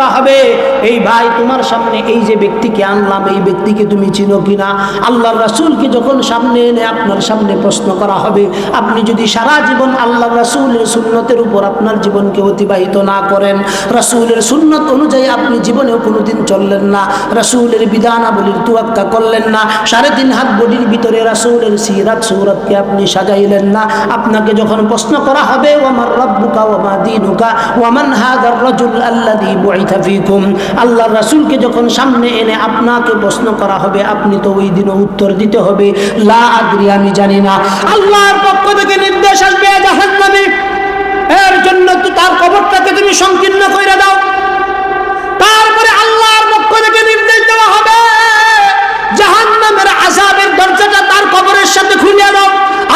করা হবে। এই ভাই, তোমার সামনে এই যে ব্যক্তিকে আনলাম, এই ব্যক্তিকে তুমি চিনো কিনা? আল্লাহ রাসূলকে যখন সামনে এনে আপনার সামনে প্রশ্ন করা হবে, আপনি যদি সারা জীবন আল্লাহ রাসূলের সুন্নতের উপর আপনার জীবনকে অতিবাহিত না করেন, রাসূলের সুন্নত অনুযায়ী আপনি জীবনেও কোনোদিন চললেন না, রাসূলের বিধানাবলীর তুয়াক্কা করলেন না, সাড়ে তিন হাত বডির ভিতরে রাসূলের সিরাত সৌরতকে আপনি সাজাইলেন না, আপনাকে যখন প্রশ্ন করা হবে ওয়ামার রব্বুকা ওয়ামা দিনুকা? ওয়ামান হাদার রাজুল আল্লাযী বুইথা ফীকুম আল্লাহর রাসূলকে যখন সামনে এনে আপনাকে প্রশ্ন করা হবে, আপনি তো ওই দিনও উত্তর দিতে হবে। লা আদরি, আমি জানি না। আল্লাহর পক্ষ থেকে নির্দেশ আসবে জাহান্নামে। এর জন্য তো তার কবরটাকে তুমি সংকীর্ণ করে দাও। তারপরে আল্লাহর পক্ষ থেকে নির্দেশ দেওয়া হবে, জাহান্নামের আযাবের দরজাটা তার কবরের সাথে খুলে দাও।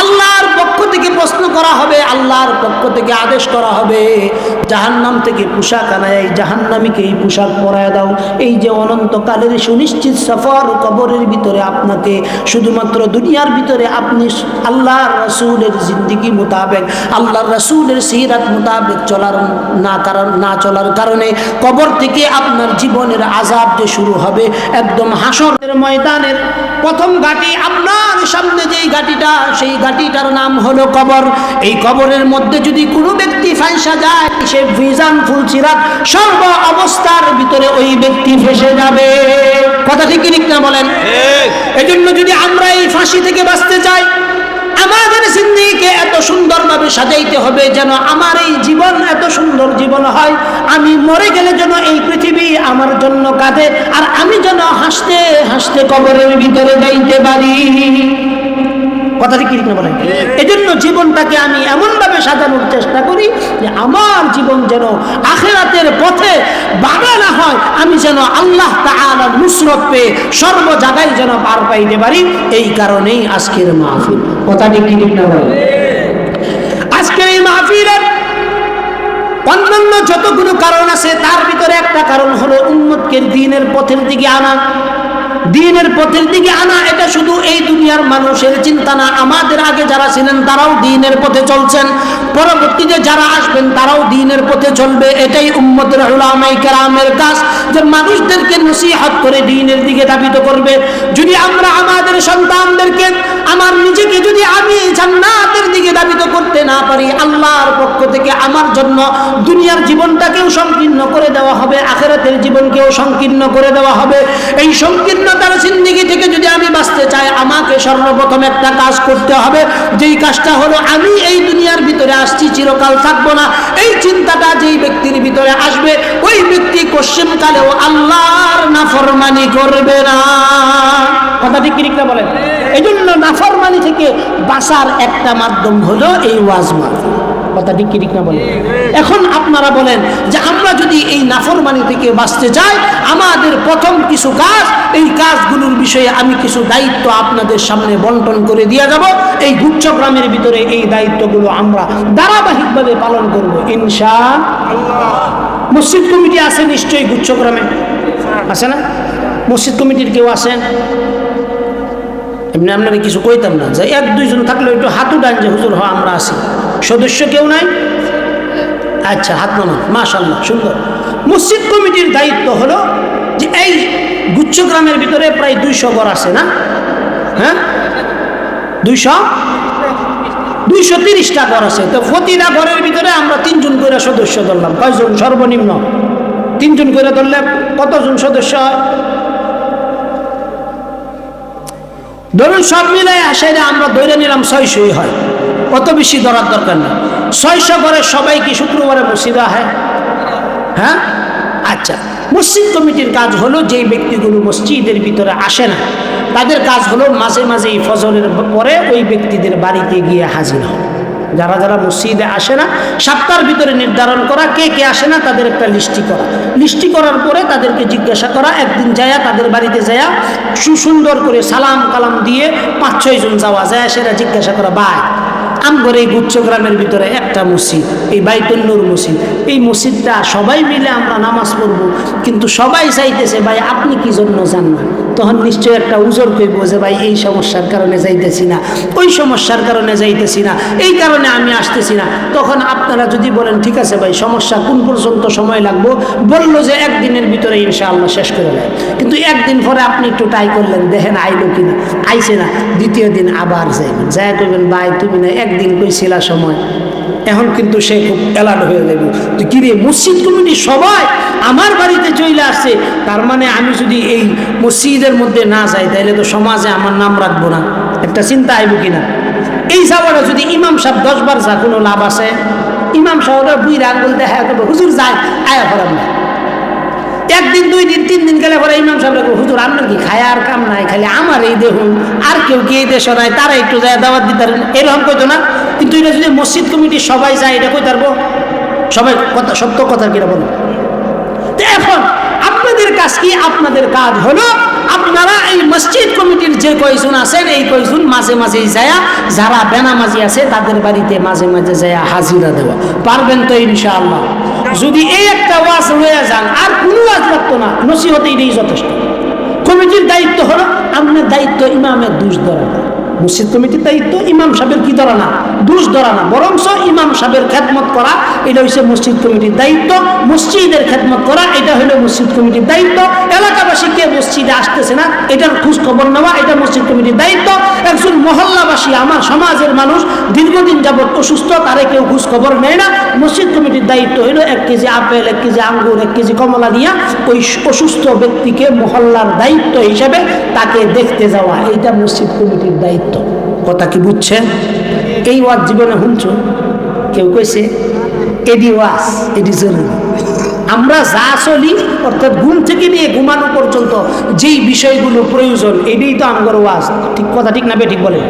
আল্লাহর পক্ষ থেকে প্রশ্ন করা হবে আল্লাহর পক্ষ থেকে আদেশ করা হবে, জাহান্নাম থেকে পোশাক আনায় এই জাহান্নামীকে এই পোশাক পরায় দাও। এই যে অনন্তকালের সুনিশ্চিত সফর, কবরের ভিতরে আপনাকে শুধুমাত্র দুনিয়ার ভিতরে আপনি আল্লাহর রসুলের জিন্দিগি মোতাবেক, আল্লাহর রসুলের সিরাত মোতাবেক চলার না কারণ, না চলার কারণে কবর থেকে আপনার জীবনের আজাব যে শুরু হবে, একদম হাসরের ময়দানের প্রথম ঘাটি আপনার সামনে যেই ঘাটিটা, সেই ঘাটিটার নাম হলো কবর। এই কবরের মধ্যে যদি কোনো ব্যক্তি ফাঁসা যায় সে ভিজান ফুল চিরাত সর্ব অবস্থার ভিতরে ওই ব্যক্তি ফেসে যাবে। কথা ঠিক ঠিক না বলেন? এজন্য যদি আমরা এই ফাঁসি থেকে বাঁচতে চাই আমাদের জিন্দিকে এত সুন্দরভাবে সাজাইতে হবে যেন আমার এই জীবন এত সুন্দর জীবন হয়। আমি মরে গেলে যেন এই পৃথিবী আমার জন্য কাঁদে আর আমি যেন হাসতে হাসতে কবরের ভিতরে যাইতে পারি। কথাটি কি ঠিক না বলেন? এজন্য জীবনটাকে আমি এমনভাবে সাজানোর চেষ্টা করি যে আমার জীবন যেন আখেরাতের পথে বাধা না হয় আমি যেন আল্লাহ তাআলার নুসরত পেয়ে সর্ব জায়গায় যেন পার পাইতে পারি এই কারণেই আজকের মাহফিল। কথাটি কি ঠিক না বলেন? আজকের এই মাহফিলের অন্যান্য যতগুলো কারণ আছে তার ভিতরে একটা কারণ হলো উন্মতকে দিনের পথের দিকে আনা। দিনের পথের দিকে আনা, এটা শুধু এই দুনিয়ার মানুষের চিন্তা না, আমাদের আগে যারা ছিলেন তারাও দিনের পথে চলছেন। পরবর্তীতে যারা আসবেন তারাও দিনের পথে চলবে। এটাই উম্মতের উলামায়ে কেরামের কাজ, যে মানুষদেরকে নসিহত করে দিনের দিকে দাবিত করবে। যদি আমরা আমাদের সন্তানদেরকে, আমার নিজেকে যদি আমি না পারি, আল্লাহর পক্ষ থেকে আমার জন্য দুনিয়ার জীবনটাকেও সংকীর্ণ করে দেওয়া হবে, আখেরাতের জীবনকেও সংকীর্ণ করে দেওয়া হবে। এই সংকীর্ণতার জিন্দিগি থেকে যদি আমি বাঁচতে চাই, আমাকে সর্বপ্রথম একটা কাজ করতে হবে। যেই কাজটা হলো, আমি এই দুনিয়ার ভিতরে আসছি, চিরকাল থাকব না। এই চিন্তাটা যেই ব্যক্তির ভিতরে আসবে, ওই ব্যক্তি পশ্চিমকালেও আল্লাহর নাফরমানি করবে না। কথা ঠিক ঠিক না বলেন? এই জন্য নাফরমানি থেকে বাঁচার একটা মাধ্যম হলো এই ওয়াজ মাহফিল। কথা ঠিক ঠিক না বলেন? এখন আপনারা বলেন যে আমরা যদি এই নাফরমানি থেকে বাঁচতে চাই আমাদের প্রথম কিছু কাজ, এই কাজগুলোর বিষয়ে আমি কিছু দায়িত্ব আপনাদের সামনে বন্টন করে দিয়ে যাব। এই গুচ্ছগ্রামের ভিতরে এই দায়িত্বগুলো আমরা ধারাবাহিকভাবে পালন করব, ইনশা মসজিদ কমিটি আছে নিশ্চয়ই গুচ্ছগ্রামে? আছে না? মসজিদ কমিটির কেউ আছেন? এমনি আপনারা কিছু কইতাম না। যে এক, দুইজন থাকলে একটু হাতু ডান যে, হুজুর হ আমরা আছি। সদস্য কেউ নাই? আচ্ছা হাত নামান। মাশাল্লাহ সুন্দর। মসজিদ কমিটির দায়িত্ব হলো যে এই গুচ্ছগ্রামের ভিতরে প্রায় দুইশো ঘর আছে না? হ্যাঁ? দুইশো? দুইশো তিরিশটা ঘর আছে। তো প্রতিটা ঘরের ভিতরে আমরা তিনজন করে সদস্য ধরলাম। কয়জন? সর্বনিম্ন। তিনজন করে ধরলে কতজন সদস্য হয়? ধরুন সব মিলাই আসাইলে আমরা ধরে নিলাম ছয়শই হয়। অত বেশি ধরার দরকার নেই। ছয়শো করে সবাই কি শুক্রবারে মসজিদে হয় হ্যাঁ? আচ্ছা মসজিদ কমিটির কাজ হলো যেই ব্যক্তিগুলো মসজিদের ভিতরে আসে না, তাদের কাজ হলো মাঝে মাঝে এই ফজলের পরে ওই ব্যক্তিদের বাড়িতে গিয়ে হাজির হওয়া। যারা যারা মসজিদে আসে না সপ্তাহের ভিতরে নির্ধারণ করা, কে কে আসে না, তাদের একটা লিস্টি করা। লিস্টি করার পরে তাদেরকে জিজ্ঞাসা করা, একদিন যায়া তাদের বাড়িতে যায়া সুসুন্দর করে সালাম কালাম দিয়ে পাঁচ, ছয় জন যাওয়া, যায় সেটা জিজ্ঞাসা করা বাই আমগর এই গুচ্ছ গ্রামের ভিতরে একটা মসজিদ, এই বাইতুল্নুর মসজিদ। এই মসজিদটা সবাই মিলে আমরা নামাজ পড়ব, কিন্তু সবাই চাইতেছে, ভাই, আপনি কি জন্য যান না? তখন নিশ্চয়ই একটা উজোর কইব যে, ভাই, এই সমস্যার কারণে যাইতেছি না, ওই সমস্যার কারণে যাইতেছি না, এই কারণে আমি আসতেছি না। তখন আপনারা যদি বলেন, ঠিক আছে ভাই, সমস্যা কোন পর্যন্ত সময় লাগবো? বলল যে, একদিনের ভিতরে ইনশাআল্লাহ শেষ করে দেয়। কিন্তু একদিন পরে আপনি একটু ট্রাই করলেন, দেখেন আইলো কিনা, আইছে না, দ্বিতীয় দিন আবার যাইবেন। যাই করবেন ভাই, তুমি না, একদিন কইছিলা সময়। এখন কিন্তু সে খুব অ্যালার্ট হয়ে যাবে। যে কিরে, মসজিদ কমিটি সবাই আমার বাড়িতে চলে আসছে। তার মানে আমি যদি এই মসজিদের মধ্যে না যাই তাহলে তো সমাজে আমার নাম রাখব না। একটা চিন্তা আইব কিনা? এই যাওয়াটা যদি ইমাম সাহেব দশবার যা কোনো লাভ আছে? ইমাম সাহেবরা বুই আঙ্গুল দেখা হ্যাঁ হুজুর যায়, আয়া ফরাম না। একদিন, দুই দিন, তিন দিন গেলে পরে ইমাম সাহেব হুজুর, আপনার কি খায় আর কাম নাই? খালি আমার এই দেখুন আর কেউ কি এই দেশ নাই? তারা একটু যায় দাওয়াত দিতে পারেন এরকম কইতো না। কিন্তু এটা যদি মসজিদ কমিটি সবাই যায় এটা কই পারব? সবাই কথা, সত্য কথা কিনা বলো এখন আপনাদের কাজ কি? আপনাদের কাজ হলো আপনারা এই মসজিদ কমিটির যে কয়জন আছেন, এই কয়জন মাঝে মাঝে যায়া, যারা বেনামাজি আছে, তাদের বাড়িতে মাঝে মাঝে যায়া হাজিরা দেওয়া। পারবেন তো ইনশাআল্লাহ? যদি এই একটা ওয়াজ রয়ে যান, আর কোনো ওয়াজ লাগতো না, নসিহতেই নেই যথেষ্ট। কমিটির দায়িত্ব হলো, আপনার দায়িত্ব ইমামের দুষ ধরা। মসজিদ কমিটির দায়িত্ব ইমাম সাহেবের কি ধরা না দুষ ধরা না বরংস ইমাম সাহেবের খেদমত করা, এটা হচ্ছে মসজিদ কমিটির দায়িত্ব। মসজিদের খেদমত করা, এটা হলো মসজিদ কমিটির দায়িত্ব। এলাকাবাসী কে মসজিদে আসতেছে না, এটার খোঁজ খবর নেওয়া, এটা মসজিদ কমিটির দায়িত্ব। একজন মহল্লাবাসী, আমার সমাজের মানুষ, দীর্ঘদিন যাবৎ অসুস্থ, তারে কেউ খোঁজ খবর নেয় না। মসজিদ কমিটির দায়িত্ব হলো এক কেজি আপেল, এক কেজি আঙ্গুর, এক কেজি কমলা নিয়ে ওই অসুস্থ ব্যক্তিকে মহল্লার দায়িত্ব হিসাবে তাকে দেখতে যাওয়া। এটা মসজিদ কমিটির দায়িত্ব। কথা কি বুঝছেন এই ওয়াজ জীবনে শুনছ? কেউ কইছে, এডি ওয়াজ, এডি জরুরি। আমরা যা চলি, অর্থাৎ ঘুম থেকে নিয়ে ঘুমানো পর্যন্ত যেই বিষয়গুলো প্রয়োজন, এটাই তো আমার ওয়াজ। ঠিক কথা, ঠিক না বে, ঠিক বলে?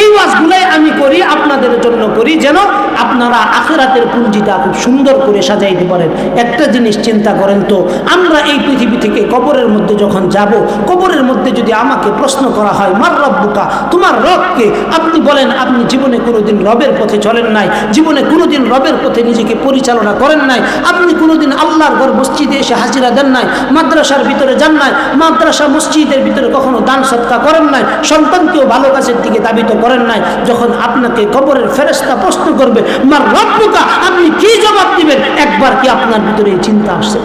এই ওয়াজগুলাই আমি করি, আপনাদের জন্য করি, যেন আপনারা আখেরাতের পুঞ্জিটা খুব সুন্দর করে সাজাইতে পারেন। একটা জিনিস চিন্তা করেন তো, আমরা এই পৃথিবী থেকে কবরের মধ্যে যখন যাব, কবরের মধ্যে যদি আমাকে প্রশ্ন করা হয়, মার রব্বুকা, তোমার রবকে আপনি বলেন, আপনি জীবনে কোনোদিন রবের পথে চলেন নাই, জীবনে কোনোদিন রবের পথে নিজেকে পরিচালনা করেন নাই, আপনি কোনোদিন আল্লাহর ঘর মসজিদে এসে হাজিরা দেন নাই, মাদ্রাসার ভিতরে যান নাই, মাদ্রাসা মসজিদের ভিতরে কখনো দান সৎকা করেন নাই, সন্তানকেও ভালো কাজের দিকে দাবিত করেন নাই, যখন আপনাকে কবরের ফেরেস্তা প্রশ্ন করবে মার রব্বুকা, আপনি কি জবাব দিবেন? একবার কি আপনার ভিতরে এই চিন্তা আসছে?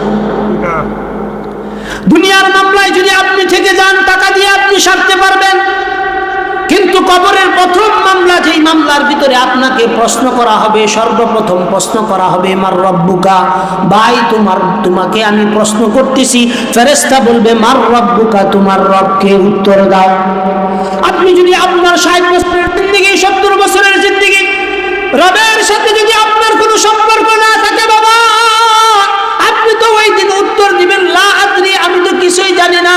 দুনিয়ার মামলায় যদি আপনি থেকে যান, টাকা দিয়ে আপনি সারতে পারবেন। কিন্তু কবরের প্রথম মামলা, যেই মামলার ভিতরে আপনাকে প্রশ্ন করা হবে, সর্বপ্রথম প্রশ্ন করা হবে, মার রব্বুকা, ভাই, তোমার, তোমাকে আমি প্রশ্ন করতেছি। ফেরেস্তা বলবে, মার রব্বুকা, তোমার রবকে উত্তর দাও। আপনি যদি আপনার ষাট বছরের জিন্দিগি সত্তর বছরের রবের সাথে যদি আপনার কোনো সম্পর্ক না থাকে বাবা, আপনি তো ওই দিন উত্তর দিবেন আমি তো কিছুই জানি না।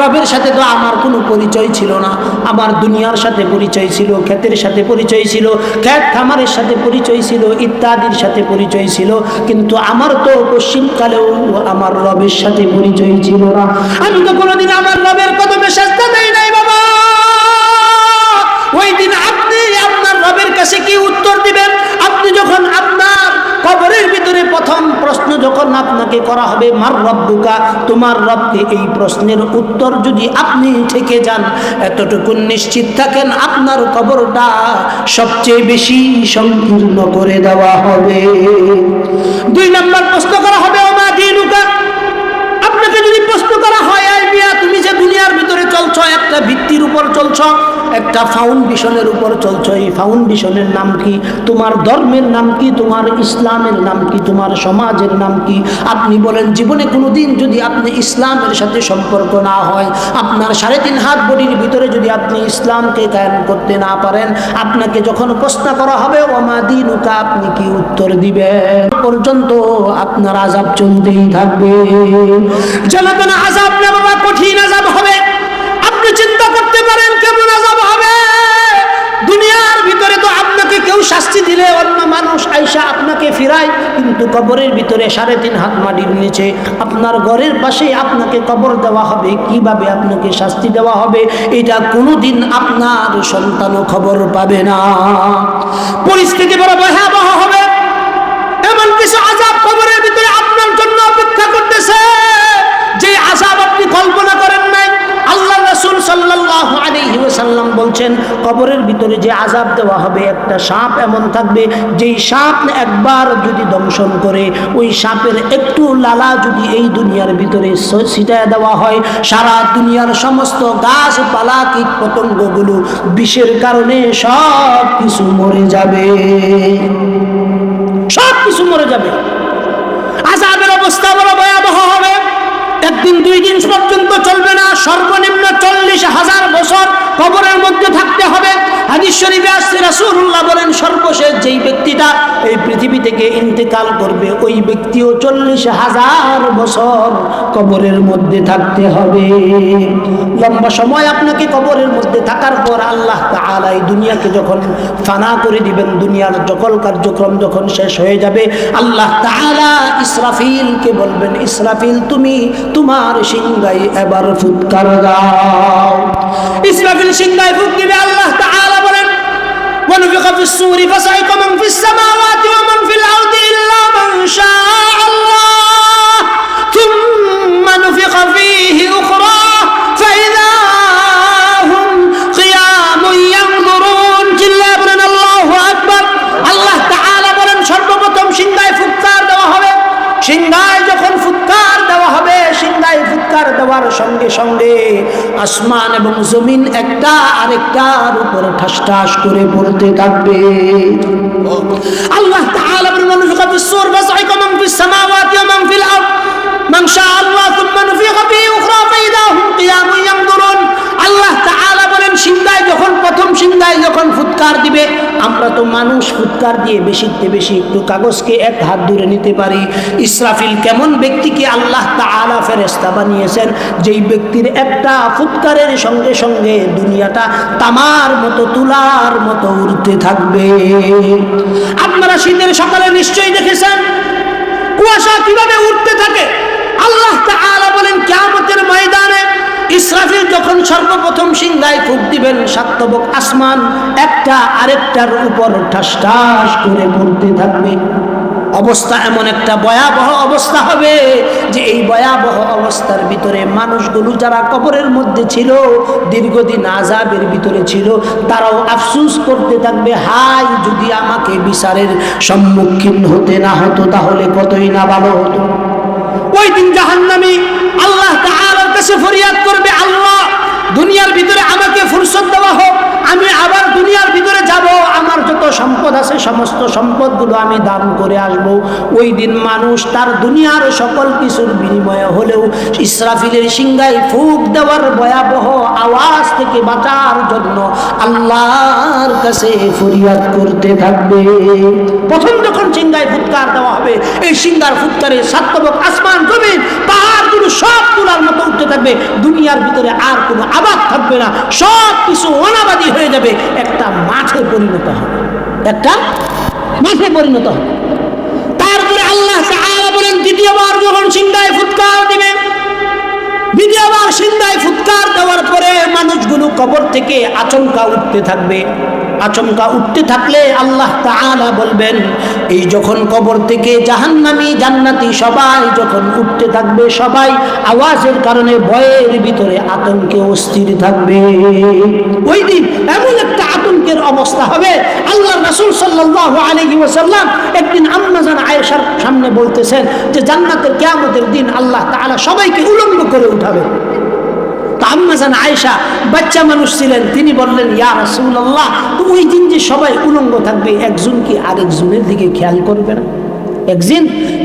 রবের সাথে তো আমার কোনো পরিচয় ছিল না। আমার দুনিয়ার সাথে পরিচয় ছিল, ক্ষেতের সাথে পরিচয় ছিল, ক্ষেত খামারের সাথে পরিচয় ছিল, ইত্যাদির সাথে পরিচয় ছিল। কিন্তু আমার তো পশ্চিমকালেও আমার রবের সাথে পরিচয় ছিল না। আমি তো কোনোদিন আমার রবের কদমে চেষ্টা দেই নাই। যখন আপনাকে করা হবে, মার রব্বুকা? তোমার রবকে এই প্রশ্নের উত্তর যদি আপনি থেকে যান এতটুকু নিশ্চিত থাকেন, আপনার কবরটা সবচেয়ে বেশি সংকীর্ণ করে দেওয়া হবে। দুই নম্বর প্রশ্ন করা হবে আপনাকে যদি প্রশ্ন করা হয় তুমি যে দুনিয়ার ভিতরে চলছো, একটা ভিত্তির উপর চলছো, একটা ফাউন্ডেশনের উপর চলছো। এই ফাউন্ডেশনের নাম কি? তোমার ধর্মের নাম কি? তোমার ইসলামের নাম কি? তোমার সমাজের নাম কি? আপনি বলেন, জীবনে কোনো দিন যদি আপনি ইসলামের সাথে সম্পর্ক না হয়, আপনার সাড়ে তিন হাত বডির ভিতরে যদি আপনি ইসলামকে কায়েম করতে না পারেন, আপনাকে যখন প্রশ্ন করা হবে, ওমা দিনুকা আপনি কি উত্তর দিবেন? পর্যন্ত আপনার আজাব চলতেই থাকবে। জ্বালাতনা আজাব না বাবা কঠিন আজাব হবে, আপনি চিন্তা করতে পারেন কেমন আজাব হবে। দুনিয়ার ভিতরে তো আপনাকে কেউ শাস্তি দিলে অন্য মানুষ আইসা আপনাকে ফিরায়, কিন্তু কবরের ভিতরে সাড়ে তিন হাত মাটির নিচে আপনার ঘরের পাশে আপনাকে কবর দেওয়া হবে, কীভাবে আপনাকে শাস্তি দেওয়া হবে, এটা কোনোদিন আপনার সন্তানও খবর পাবে না। পরিস্থিতি বড় ভয়াবহ হবে। এমন কিছু আজাব কবরের ভিতরে আপনার জন্য অপেক্ষা করতেছে, যে আজাব আপনি কল্পনা করেন নাই। আল্লাহ রাসূল সাল্লাল্লাহু আলাইহি ওয়াসাল্লাম বলছেন, কবরের ভিতরে যে আজাব দেওয়া হবে, একটা সাপ এমন থাকবে, যেই সাপ একবার যদি দংশন করে, ওই সাপের একটু লালা যদি এই দুনিয়ার ভিতরে ছিটায় দেওয়া হয়, সারা দুনিয়ার সমস্ত গাছপালা কীট পতঙ্গগুলো বিষের কারণে সব কিছু মরে যাবে সব কিছু মরে যাবে আজাবের অবস্থা বড় ভয়াবহ হবে একদিন দুই দিন পর্যন্ত চলবে না। সর্বনিম্ন চল্লিশ হাজার বছর কবরের মধ্যে থাকতে হবে। বলেন, সর্বশেষ যেই ব্যক্তিটা এই পৃথিবী থেকে ইন্তেকাল করবে, ওই ব্যক্তিও চল্লিশ হাজার বছর কবরের মধ্যে থাকতে হবে। লম্বা সময় আপনাকে কবরের মধ্যে থাকার পর আল্লাহ এই দুনিয়াকে যখন ফানা করে দিবেন, দুনিয়ার সকল কার্যক্রম যখন শেষ হয়ে যাবে, আল্লাহ তাআলা ইসরাফিলকে বলবেন, ইসরাফিল, তুমি তোমার সিংহাই এবার ফুৎকার দাও ইসরাফিল সিংহাই ফুৎ দিবে আল্লাহ তাআলা বলেন ونفخ في الصور فصعق من في السماوات ومن في الأرض إلا من شاء الله ثم نفخ فيه أخرى فإذا هم قيام ينظرون جل بلن الله أكبر الله تعالى বলেন সর্বপ্রথম সিংহায় ফুৎকার দেওয়া হবে সিংহায় ধিক্কার দেওয়ার সঙ্গে সঙ্গে আসমান এবং জমিন একটা আরেকটার উপরে ঠাস ঠাস করে পড়তে থাকবে। আল্লাহ তাআলা বলেন সুর মান সামাওয়াতি ওয়া মান ফিল আরদ। মান আল্লাহ উখরা কিয়ামুন বলেন যখন প্রথম সিংহায় যখন ফুৎকার দিবে, আমরা তো মানুষ ফুৎকার দিয়ে বেশিতে বেশি একটু কাগজকে এক হাত দূরে নিতে পারি। ইসরাফিল কেমন ব্যক্তিকে আল্লাহ তাআলা ফেরেস্তা বানিয়েছেন, যেই ব্যক্তির একটা ফুৎকারের সঙ্গে সঙ্গে দুনিয়াটা তামার মতো, তুলার মতো উড়তে থাকবে। আপনারা শীতের সকালে নিশ্চয়ই দেখেছেন, কুয়াশা কীভাবে উঠতে থাকে? আল্লাহ তাআলা বলেন, কিয়ামতের ময়দানে ইসরাফিল যখন সর্বপ্রথম সিংহায় ফুক দিবেন, সাত্তবক আসমান একটা আরেকটার উপর ঠাস ঠাস করে পড়তে থাকবে। অবস্থা এমন একটা ভয়াবহ অবস্থা হবে যে এই ভয়াবহ অবস্থার ভিতরে মানুষগুলো যারা কবরের মধ্যে ছিল, দীর্ঘদিন আজাবের ভিতরে ছিল, তারাও আফসুস করতে থাকবে, হাই, যদি আমাকে বিচারের সম্মুখীন হতে না হতো তাহলে কতই না ভালো হতো। ওই দিন জাহান্নামী আল্লাহ তাআলার কাছে ফরিয়াদ করবে আল্লাহ। দুনিয়ার ভিতরে আমাকে ফুরসত দেওয়া হোক, আমি আবার দুনিয়ার ভিতরে যাব। আমার যত সম্পদ আছে, সমস্ত সম্পদগুলো আমি দান করে আসব। ওই দিন মানুষ তার দুনিয়ার সকল কিছুর বিনিময়ে হলেও ইসরাফিলের সিংহায় ফুক দেওয়ার ভয়াবহ আওয়াজ থেকে বাঁচার জন্য আল্লাহর কাছে ফরিয়াদ করতে থাকবে। প্রথম যখন সিংহায় ফুৎকার দেওয়া হবে, এই সিংহার ফুৎকারে সাতবক আসমান, জমিন থাকবে, দুনিয়ার ভিতরে আর কোনো আবাদ থাকবে না, সব কিছু অনাবাদী হয়ে যাবে, একটা মাঠে পরিণত হবে। একটা মাঠে পরিণত হবে। তারপরে আল্লাহ বলেন, দ্বিতীয়বার যখন সিংহায় ফুৎকার সিন্দায় ফুৎকার দেওয়ার পরে মানুষগুলো কবর থেকে আচমকা উঠতে থাকবে, আচমকা উঠতে থাকলে আল্লাহ বলবেন, এই যখন কবর থেকে জাহান্নামী জান্নাতি সবাই যখন উঠতে থাকবে, সবাই আওয়াজের কারণে ভয়ের ভিতরে আতঙ্কে অস্থির থাকবে। ওই দিন এমন একটা আতঙ্কের অবস্থা হবে? আল্লাহ রাসুল সাল্লাহ আলী ওসাল্লাম একদিন আম্মাজান আয়েশার সামনে বলতেছেন যে, জান্নাতের কেয়ামতের দিন আল্লাহ তাহলে সবাইকে উলম্ব করে উঠাবে। আম্মাজান আয়েশা, বাচ্চা মানুষ ছিলেন, তিনি বললেন, ইয়া রাসুল্লাহ তো ওই দিন যে সবাই উলঙ্গ থাকবে, একজন কি আরেকজনের দিকে খেয়াল করবে না? একজন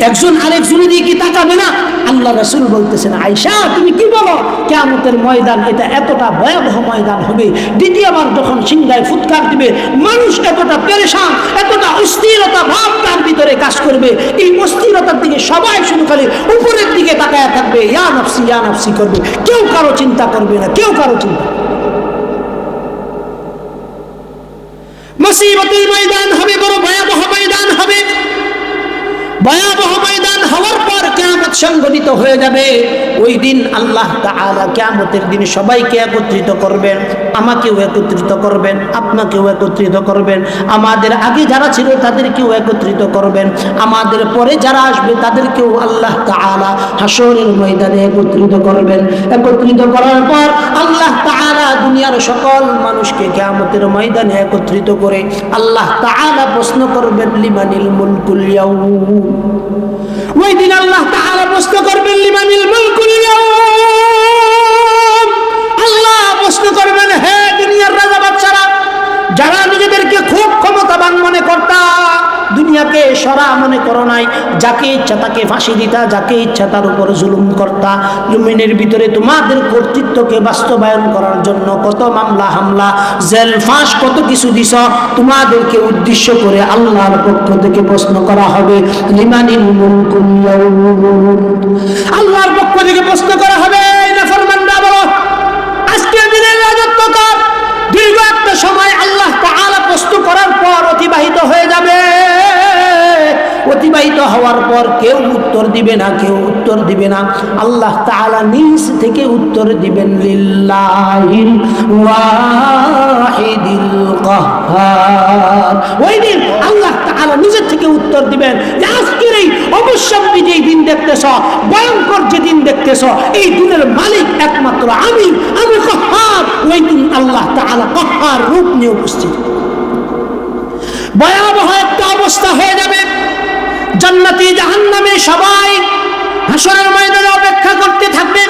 একজন আরেকজনের দিকে তাকাবে না? আল্লাহ রসুল বলতেছেন আয়সা তুমি কি বলো? কেমতের ময়দান, এটা এতটা ভয়াবহ ময়দান হবে। দ্বিতীয়বার যখন সিংহায় ফুৎকার দিবে, মানুষ এতটা পেরেশান, এতটা অস্থিরতা ভাব তার ভিতরে কাজ করবে। এই অস্থিরতার দিকে সবাই শুধু খালি উপরের দিকে তাকায় থাকবে। ইয়া নফসি ইয়া নফসি করবে। কেউ কারও চিন্তা করবে না, কেউ কারও চিন্তা মুসিবতের ময়দান হবে, বড় ভয়াবহ ময়দান হবে। ভয়াবহ ময়দান হওয়ার পর সংগঠিত হয়ে যাবে, ওই দিন আল্লাহ তাআলা কেয়ামতের দিন সবাইকে একত্রিত করবেন, আমাকেও একত্রিত করবেন, আপনাকেও একত্রিত করবেন, আমাদের আগে যারা ছিল তাদেরকেও একত্রিত করবেন, আমাদের পরে যারা আসবে তাদেরকেও আল্লাহ তাআলা হাসরের ময়দানে একত্রিত করবেন। একত্রিত করার পর আল্লাহ তাআলা দুনিয়ার সকল মানুষকে কেয়ামতের ময়দানে একত্রিত করে আল্লাহ তাআলা প্রশ্ন করবেন, লিমানিল মুলকুল ওই দিন আল্লাহ তাআলা প্রশ্ন করবেন লিমানিল মুলকুল আল্লাহ প্রশ্ন করবেন, হে দুনিয়ার রাজা বাচ্চারা, যারা নিজেদেরকে খুব ক্ষমতাবান মনে করতা দুনিয়াকে সরা মনে করো নাই। যাকে ইচ্ছা তাকে ফাঁসি দিতা, যাকে ইচ্ছা তার উপর জুলুম করতা। জমিনের ভিতরে তোমাদের কর্তৃত্বকে বাস্তবায়ন করার জন্য কত মামলা, হামলা, জেল, ফাঁস, কত কিছু দিছ, তোমাদেরকে উদ্দেশ্য করে আল্লাহর পক্ষ থেকে প্রশ্ন করা হবে আল্লাহর পক্ষ থেকে প্রশ্ন করা হবে সময় আল্লাহ তাআলা প্রশ্ন করার পর অতিবাহিত হয়ে যাবে। অতিবাহিত হওয়ার পর কেউ উত্তর দিবে না, কেউ উত্তর দিবে না। আল্লাহ তাআলা নিজ থেকে উত্তর দিবেন লিল্লাহিল ওয়াহিদিল কাহ্হার ওই দিন আল্লাহ তাআলা নিজের থেকে উত্তর দিবেন, যে আজকের এই অবশ্যম্বী যে দিন দেখতেছ, ভয়ঙ্কর যে দিন দেখতেছ, এই দিনের মালিক একমাত্র আমি আমি কহার। ওই দিন আল্লাহ তাআলা কহার রূপ নিয়ে উপস্থিত। ভয়াবহ একটা অবস্থা হয়ে যাবে। জান্নাতি জাহান্নামে সবাই হাসরের ময়দানে অপেক্ষা করতে থাকবে।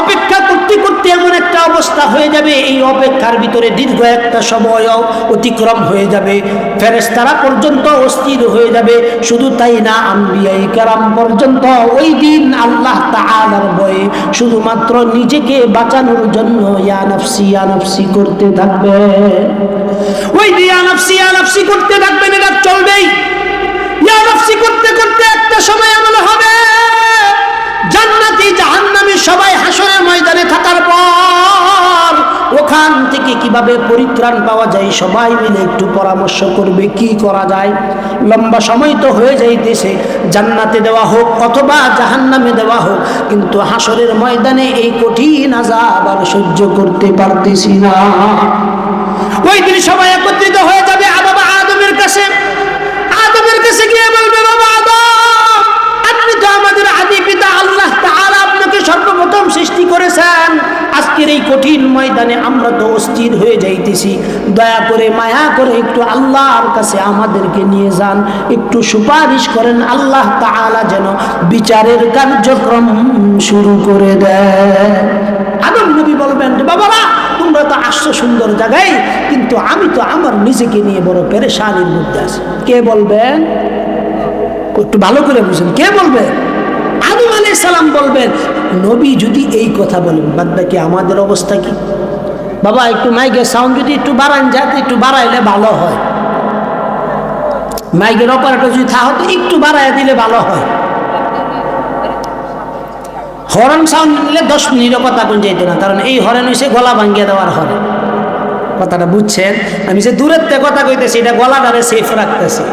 অপেক্ষা করতে করতে এমন একটা অবস্থা হয়ে যাবে, এই অপেক্ষার ভিতরে দীর্ঘ একটা সময় অতিক্রম হয়ে যাবে। ফেরেস্তারা পর্যন্ত অস্থির হয়ে যাবে, শুধু তাই না আম্বিয়াই কারাম পর্যন্ত ওই দিন আল্লাহ তাআলার বয়ে শুধুমাত্র নিজেকে বাঁচানোর জন্য ইয়া নফসি ইয়া নফসি করতে থাকবে। ওই দিন ইয়া নফসি ইয়া নফসি করতে থাকবেন এটা চলবেই। করতে করতে একটা সময় এমন হবে, জান্নাতি সবাই হাসরের ময়দানে থাকার পর ওখান থেকে কীভাবে পরিত্রাণ পাওয়া যায় সবাই মিলে একটু পরামর্শ করবে, কি করা যায়? লম্বা সময় তো হয়ে যাইতেছে, জান্নাতে দেওয়া হোক অথবা জাহান্নামে দেওয়া হোক, কিন্তু হাসরের ময়দানে এই কঠিন আজাব আর সহ্য করতে পারতেছি না। ওই দিন সবাই একত্রিত হয়ে করেছেন, আজকের এই কঠিন ময়দানে আমরা তো অস্থির হয়ে যাইতেছি। দয়া করে, মায়া করে একটু আল্লাহর কাছে আমাদেরকে নিয়ে যান, একটু সুপারিশ করেন, আল্লাহ তাআলা যেন বিচারের কার্যক্রম শুরু করে দেয়। আদম নবী বলবেন যে বাবারা, তোমরা তো আসছো সুন্দর জায়গায়, কিন্তু আমি তো আমার নিজেকে নিয়ে বড় পেরেশানির মধ্যে আছি। কে বলবেন? একটু ভালো করে বুঝেন, কে বলবেন? সালাম বলবেন, নবী যদি এই কথা বলেন বাদ বাকি আমাদের অবস্থা কি? বাবা, একটু মাইকের সাউন্ড যদি একটু বাড়ান, যাতে একটু বাড়াইলে ভালো হয়। মাইকের অপারেটর যদি থা হতো একটু বাড়াই দিলে ভালো হয়। হরন সাউন্ড নিলে দশ মিনিটও কথা কোন যেত না, কারণ এই হরেন হয়েছে গলা ভাঙিয়ে দেওয়ার হরেন কথাটা বুঝছেন? আমি যে দূরের থেকে কথা কইতেছি, এটা গলাটারে সেফ রাখতেছি।